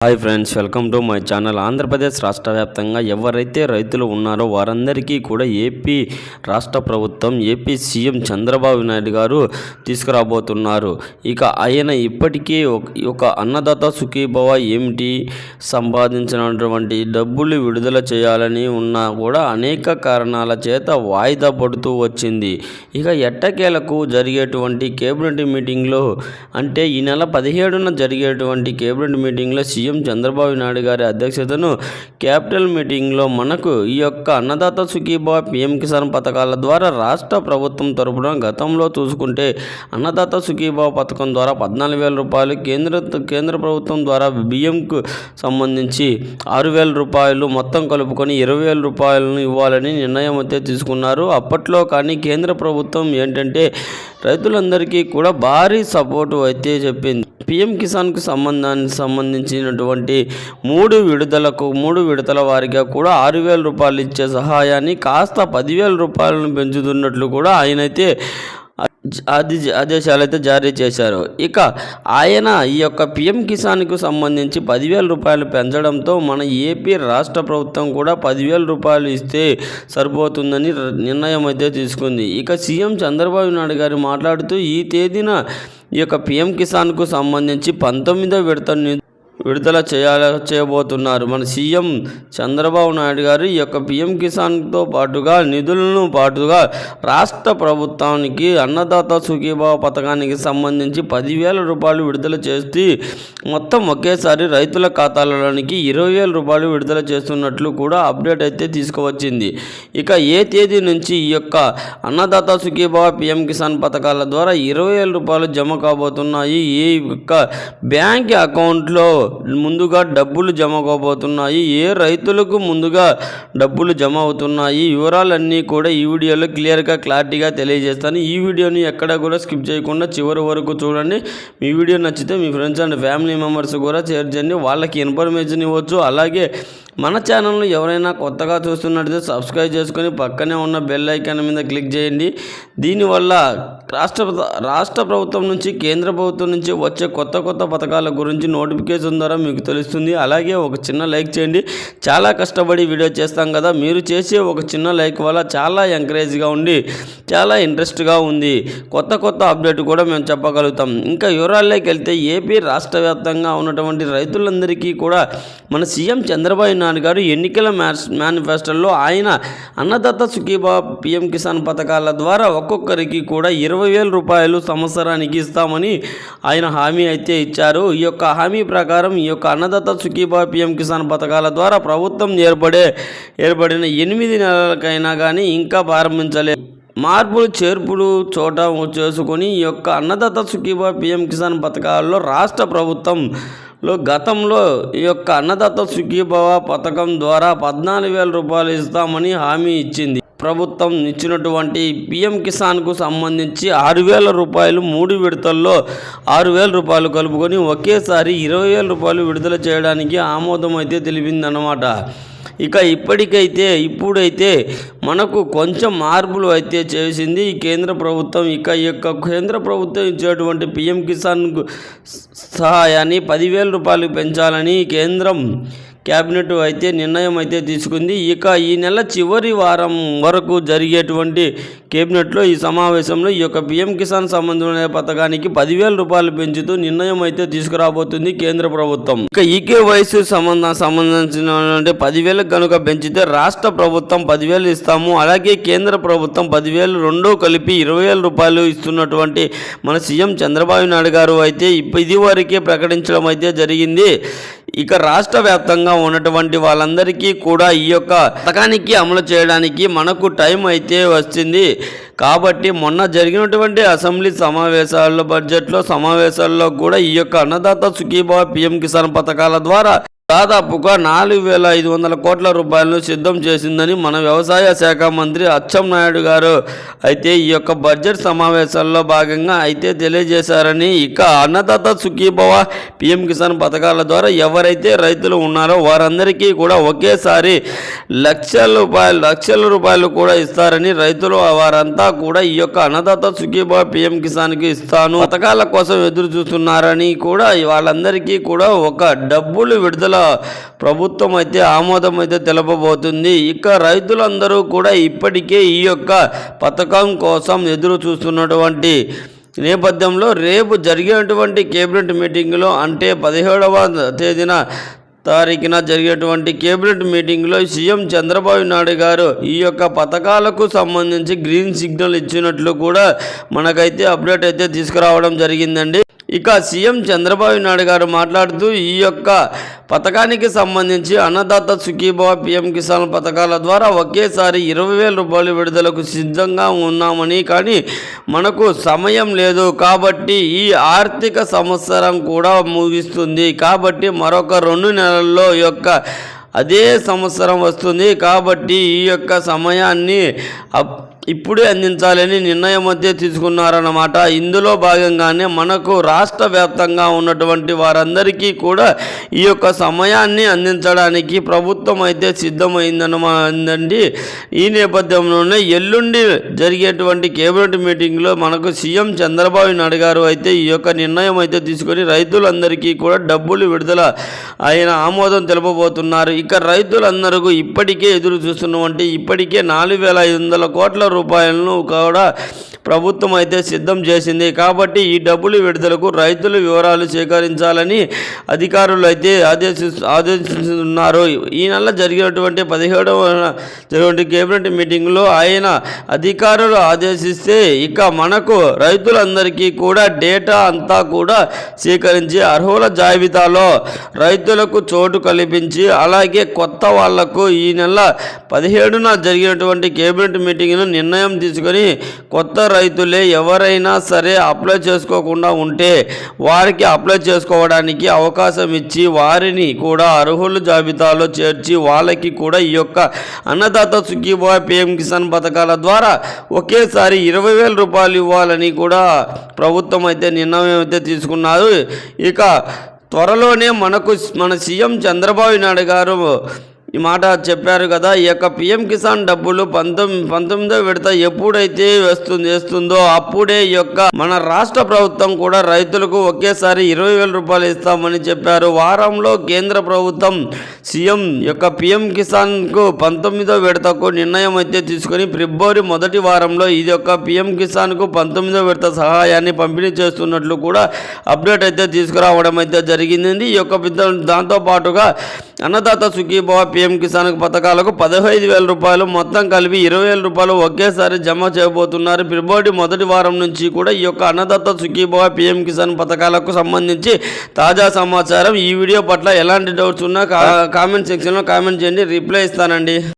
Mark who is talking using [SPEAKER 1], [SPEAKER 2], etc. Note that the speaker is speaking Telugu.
[SPEAKER 1] Hi friends welcome to my channel. Andhra Pradesh రాష్ట్ర వ్యాప్తంగా ఎవరైతే రైతులు ఉన్నారో వారందరికీ కూడా ఏపీ రాష్ట్ర ప్రభుత్వం ఏపీ సీఎం చంద్రబాబు నాయుడు గారు తీసుకురాబోతున్నారు. ఇక ఆయన ఇప్పటికీ ఒక అన్నదాత సుఖీభవ ఏమిటి? సంపాదించినటువంటి డబ్బులు విడుదల చేయాలని ఉన్నా కూడా అనేక కారణాల చేత వాయిదా పడుతూ వచ్చింది. ఇక ఎట్టకేలకు జరిగేటువంటి కేబినెట్ మీటింగ్లో అంటే ఈ నెల పదిహేడున జరిగేటువంటి కేబినెట్ మీటింగ్లో సీఎం చంద్రబాబు నాయుడు గారి అధ్యక్షతను క్యాపిటల్ మీటింగ్లో మనకు ఈ యొక్క అన్నదాత సుఖీభావ పిఎం కిసాన్ పథకాల ద్వారా రాష్ట్ర ప్రభుత్వం తరపున గతంలో చూసుకుంటే అన్నదాత సుఖీభావ పథకం ద్వారా పద్నాలుగు వేల రూపాయలు కేంద్ర కేంద్ర ప్రభుత్వం ద్వారా బియ్యంకు సంబంధించి ఆరు వేల రూపాయలు మొత్తం కలుపుకొని ఇరవై వేల రూపాయలను ఇవ్వాలని నిర్ణయం అయితే తీసుకున్నారు. అప్పట్లో కానీ కేంద్ర ప్రభుత్వం ఏంటంటే రైతులందరికీ కూడా భారీ సపోర్టు అయితే చెప్పింది. పిఎం కిసాన్కు సంబంధానికి సంబంధించినటువంటి మూడు విడుదలకు మూడు విడతల వారిగా కూడా ఆరు వేల రూపాయలు ఇచ్చే సహాయాన్ని కాస్త పదివేల రూపాయలను పెంచుతున్నట్లు కూడా ఆయనైతే ఆదేశాలు అయితే జారీ చేశారు. ఇక ఆయన ఈ యొక్క పిఎం కిసాన్కు సంబంధించి పదివేల రూపాయలు పెంచడంతో మన ఏపీ రాష్ట్ర ప్రభుత్వం కూడా పదివేల రూపాయలు ఇస్తే సరిపోతుందని నిర్ణయం అయితే తీసుకుంది. ఇక సీఎం చంద్రబాబు నాయుడు గారు మాట్లాడుతూ ఈ తేదీన ఈ యొక్క పిఎం కిసాన్కు సంబంధించి పంతొమ్మిదో విడత విడుదల చేయాల చేయబోతున్నారు. మన సీఎం చంద్రబాబు నాయుడు గారు ఈ యొక్క పిఎం కిసాన్తో పాటుగా నిధులను పాటుగా రాష్ట్ర ప్రభుత్వానికి అన్నదాత సుఖీభావ పథకానికి సంబంధించి పదివేల రూపాయలు విడుదల చేసి మొత్తం ఒకేసారి రైతుల ఖాతాలలోనికి ఇరవై వేల రూపాయలు విడుదల చేస్తున్నట్లు కూడా అప్డేట్ అయితే తీసుకువచ్చింది. ఇక ఏ తేదీ నుంచి ఈ యొక్క అన్నదాత సుఖీభావ పిఎం కిసాన్ పథకాల ద్వారా ఇరవై వేల రూపాయలు జమ కాబోతున్నాయి? ఈ యొక్క బ్యాంక్ అకౌంట్లో ముందుగా డబ్బులు జమ కాబోతున్నాయి. ఏ రైతులకు ముందుగా డబ్బులు జమ అవుతున్నాయి? వివరాలన్నీ కూడా ఈ వీడియోలో క్లియర్గా క్లారిటీగా తెలియజేస్తాను. ఈ వీడియోని ఎక్కడ కూడా స్కిప్ చేయకుండా చివరి వరకు చూడండి. మీ వీడియో నచ్చితే మీ ఫ్రెండ్స్ అండ్ ఫ్యామిలీ మెంబర్స్ కూడా షేర్ చేయండి. వాళ్ళకి ఇన్ఫర్మేషన్ ఇవ్వచ్చు. అలాగే మన ఛానల్ను ఎవరైనా కొత్తగా చూస్తున్నట్లయితే సబ్స్క్రైబ్ చేసుకొని పక్కనే ఉన్న బెల్ ఐకాన్ మీద క్లిక్ చేయండి. దీనివల్ల రాష్ట్ర రాష్ట్ర ప్రభుత్వం నుంచి కేంద్ర ప్రభుత్వం నుంచి వచ్చే కొత్త కొత్త పథకాల గురించి నోటిఫికేషన్ ద్వారా మీకు తెలుస్తుంది. అలాగే ఒక చిన్న లైక్ చేయండి. చాలా కష్టపడి వీడియో చేస్తాం కదా. మీరు చేసే ఒక చిన్న లైక్ వల్ల చాలా ఎంకరేజ్గా ఉండి చాలా ఇంట్రెస్ట్గా ఉంది. కొత్త కొత్త అప్డేట్ కూడా మేము చెప్పగలుగుతాం. ఇంకా వివరాల్లోకి వెళ్తే ఏపీ రాష్ట్ర వ్యాప్తంగా ఉన్నటువంటి రైతులందరికీ కూడా మన సీఎం చంద్రబాబు నాయుడు గారు ఎన్నికల మేనిఫెస్టోలో ఆయన అన్నదాత సుఖీబా పిఎం కిసాన్ పథకాల ద్వారా ఒక్కొక్కరికి కూడా ఇరవై వేల రూపాయలు సంవత్సరానికి ఇస్తామని ఆయన హామీ అయితే ఇచ్చారు. ఈ యొక్క హామీ ప్రకారం ఈ యొక్క అన్నదాత సుఖీబా పిఎం కిసాన్ పథకాల ద్వారా ప్రభుత్వం ఏర్పడే ఏర్పడిన ఎనిమిది నెలలకైనా కానీ ఇంకా ప్రారంభించలేదు మార్పులు చేర్పులు చోట చేసుకొని ఈ యొక్క అన్నదాత సుఖీబా పిఎం కిసాన్ పథకాల్లో రాష్ట్ర ప్రభుత్వం లో గతంలో ఈ యొక్క అన్నదాత సుఖీభవ పథకం ద్వారా పద్నాలుగు వేల రూపాయలు ఇస్తామని హామీ ఇచ్చింది. ప్రభుత్వం ఇచ్చినటువంటి పిఎం కిసాన్కు సంబంధించి ఆరు వేల రూపాయలు మూడు విడతల్లో ఆరు వేల రూపాయలు కలుపుకొని ఒకేసారి ఇరవై వేల రూపాయలు విడుదల చేయడానికి ఆమోదం అయితే తెలిపిందన్నమాట. ఇక ఇప్పటికైతే ఇప్పుడైతే మనకు కొంచెం మార్పులు అయితే చేసింది ఈ కేంద్ర ప్రభుత్వం. ఇక ఈ యొక్క కేంద్ర ప్రభుత్వం ఇచ్చేటువంటి పిఎం కిసాన్ సహాయాన్ని పదివేల రూపాయలు పెంచాలని కేంద్రం క్యాబినెట్ అయితే నిర్ణయం అయితే తీసుకుంది. ఇక ఈ నెల చివరి వారం వరకు జరిగేటువంటి కేబినెట్లో ఈ సమావేశంలో ఈ యొక్క పిఎం కిసాన్ సంబంధమైన పథకానికి పదివేల రూపాయలు పెంచుతూ నిర్ణయం అయితే తీసుకురాబోతుంది కేంద్ర ప్రభుత్వం. ఇక ఈకే వయసు సంబంధ సంబంధించిన పదివేలకు కనుక పెంచితే రాష్ట్ర ప్రభుత్వం పదివేలు ఇస్తాము. అలాగే కేంద్ర ప్రభుత్వం పదివేలు రెండో కలిపి ఇరవై వేల రూపాయలు ఇస్తున్నటువంటి మన సీఎం చంద్రబాబు నాయుడు గారు అయితే ఇప్ప- ఇది వరకే ప్రకటించడం అయితే జరిగింది. ఇక రాష్ట్ర వ్యాప్తంగా ఉన్నటువంటి వాళ్ళందరికీ కూడా ఈ యొక్క పథకానికి అమలు చేయడానికి మనకు టైం అయితే వచ్చింది. కాబట్టి మొన్న జరిగినటువంటి అసెంబ్లీ సమావేశాల్లో బడ్జెట్లో సమావేశాల్లో కూడా ఈ యొక్క అన్నదాత సుఖీభావ పిఎం కిసాన్ పథకాల ద్వారా దాదాపుగా నాలుగు వేల ఐదు వందల కోట్ల రూపాయలను సిద్ధం చేసిందని మన వ్యవసాయ శాఖ మంత్రి అచ్చెం నాయుడు గారు అయితే ఈ యొక్క బడ్జెట్ సమావేశాల్లో భాగంగా అయితే తెలియజేశారని. ఇక అన్నదాత సుఖీభవ పిఎం కిసాన్ పథకాల ద్వారా ఎవరైతే రైతులు ఉన్నారో వారందరికీ కూడా ఒకేసారి లక్షల రూపాయలు లక్షల రూపాయలు కూడా ఇస్తారని రైతులు వారంతా కూడా ఈ యొక్క అన్నదాత సుఖీభవ పిఎం కిసాన్కి ఇస్తాను. పథకాల కోసం ఎదురు చూస్తున్నారని కూడా వాళ్ళందరికీ కూడా ఒక డబ్బులు విడుదల ప్రభుత్వం అయితే ఆమోదం అయితే తెలపబోతుంది. ఇక రైతులందరూ కూడా ఇప్పటికే ఈ యొక్క పథకం కోసం ఎదురు చూస్తున్నటువంటి నేపథ్యంలో రేపు జరిగేటువంటి కేబినెట్ మీటింగ్లో అంటే పదిహేడవ తేదీన తారీఖున జరిగేటువంటి కేబినెట్ మీటింగ్లో సీఎం చంద్రబాబు నాయుడు గారు ఈ యొక్క పథకాలకు సంబంధించి గ్రీన్ సిగ్నల్ ఇచ్చినట్లు కూడా మనకైతే అప్డేట్ అయితే తీసుకురావడం జరిగిందండి. ఇక సీఎం చంద్రబాబు నాయుడు గారు మాట్లాడుతూ ఈ యొక్క పథకానికి సంబంధించి అన్నదాత సుఖీభావ పిఎం కిసాన్ పథకాల ద్వారా ఒకేసారి ఇరవై వేల రూపాయలు విడుదలకు సిద్ధంగా ఉన్నామని కానీ మనకు సమయం లేదు కాబట్టి ఈ ఆర్థిక సంవత్సరం కూడా ముగిస్తుంది. కాబట్టి మరొక రెండు నెలల్లో యొక్క అదే సంవత్సరం వస్తుంది. కాబట్టి ఈ యొక్క సమయాన్ని అప్- ఇప్పుడే అందించాలని నిర్ణయం అయితే తీసుకున్నారన్నమాట. ఇందులో భాగంగానే మనకు రాష్ట్ర వ్యాప్తంగా ఉన్నటువంటి వారందరికీ కూడా ఈ యొక్క సమయాన్ని అందించడానికి ప్రభుత్వం అయితే సిద్ధమైందన్నమాందండి. ఈ నేపథ్యంలోనే ఎల్లుండి జరిగేటువంటి కేబినెట్ మీటింగ్లో మనకు సీఎం చంద్రబాబు నాయుడు గారు అయితే ఈ యొక్క నిర్ణయం అయితే తీసుకొని రైతులందరికీ కూడా డబ్బులు విడుదల ఆయన ఆమోదం తెలుపబోతున్నారు. ఇక రైతులందరూ ఇప్పటికే ఎదురు చూస్తున్నటువంటి ఇప్పటికే నాలుగు వేల ఐదు వందల కోట్ల రూపాయలను కూడా ప్రభుత్వం అయితే సిద్ధం చేసింది. కాబట్టి ఈ డబ్బులు విడుదలకు రైతుల వివరాలు సేకరించాలని అధికారులు అయితే ఆదేశి ఆదేశిస్తున్నారు. ఈ నెల జరిగినటువంటి పదిహేడవ జరిగినటువంటి కేబినెట్ మీటింగ్లో ఆయన అధికారులు ఆదేశిస్తే ఇక మనకు రైతులందరికీ కూడా డేటా అంతా కూడా సేకరించి అర్హుల జాబితాలో రైతులకు చోటు కల్పించి అలాగే కొత్త వాళ్ళకు ఈ నెల పదిహేడున జరిగినటువంటి కేబినెట్ మీటింగ్ను నిర్ణయం తీసుకొని కొత్త రైతులే ఎవరైనా సరే అప్లై చేసుకోకుండా ఉంటే వారికి అప్లై చేసుకోవడానికి అవకాశం ఇచ్చి వారిని కూడా అర్హుల జాబితాలో చేర్చి వాళ్ళకి కూడా ఈ యొక్క అన్నదాత సుఖీభావ పిఎం కిసాన్ పథకాల ద్వారా ఒకేసారి ఇరవై వేల రూపాయలు ఇవ్వాలని కూడా ప్రభుత్వం అయితే నిర్ణయం అయితే తీసుకున్నారు. ఇక త్వరలోనే మనకు మన సీఎం చంద్రబాబు నాయుడు గారు ఈ మాట చెప్పారు కదా ఈ యొక్క పిఎం కిసాన్ డబ్బులు పంతొమ్మిది పంతొమ్మిదో విడత ఎప్పుడైతే వేస్తుంది వేస్తుందో అప్పుడే ఈ యొక్క మన రాష్ట్ర ప్రభుత్వం కూడా రైతులకు ఒకేసారి ఇరవై వేల రూపాయలు ఇస్తామని చెప్పారు. వారంలో కేంద్ర ప్రభుత్వం సీఎం యొక్క పిఎం కిసాన్కు పంతొమ్మిదో విడతకు నిర్ణయం అయితే తీసుకొని ఫిబ్రవరి మొదటి వారంలో ఇది యొక్క పిఎం కిసాన్కు పంతొమ్మిదో విడత సహాయాన్ని పంపిణీ చేస్తున్నట్లు కూడా అప్డేట్ అయితే తీసుకురావడం అయితే జరిగింది. ఈ యొక్క పెద్ద- దాంతో పాటుగా అన్నదాత సుఖీభావ పిఎం కిసాన్ పథకాలకు పదహైదు వేల రూపాయలు మొత్తం కలిపి ఇరవై వేల రూపాయలు ఒకేసారి జమ చేయబోతున్నారు. ఫిబ్రవరి మొదటి వారం నుంచి కూడా ఈ యొక్క అన్నదత్త సుఖీభవ పిఎం కిసాన్ పథకాలకు సంబంధించి తాజా సమాచారం ఈ వీడియో పట్ల ఎలాంటి డౌట్స్ ఉన్నా కా- కామెంట్ సెక్షన్లో కామెంట్ చేయండి. రిప్లై ఇస్తానండి.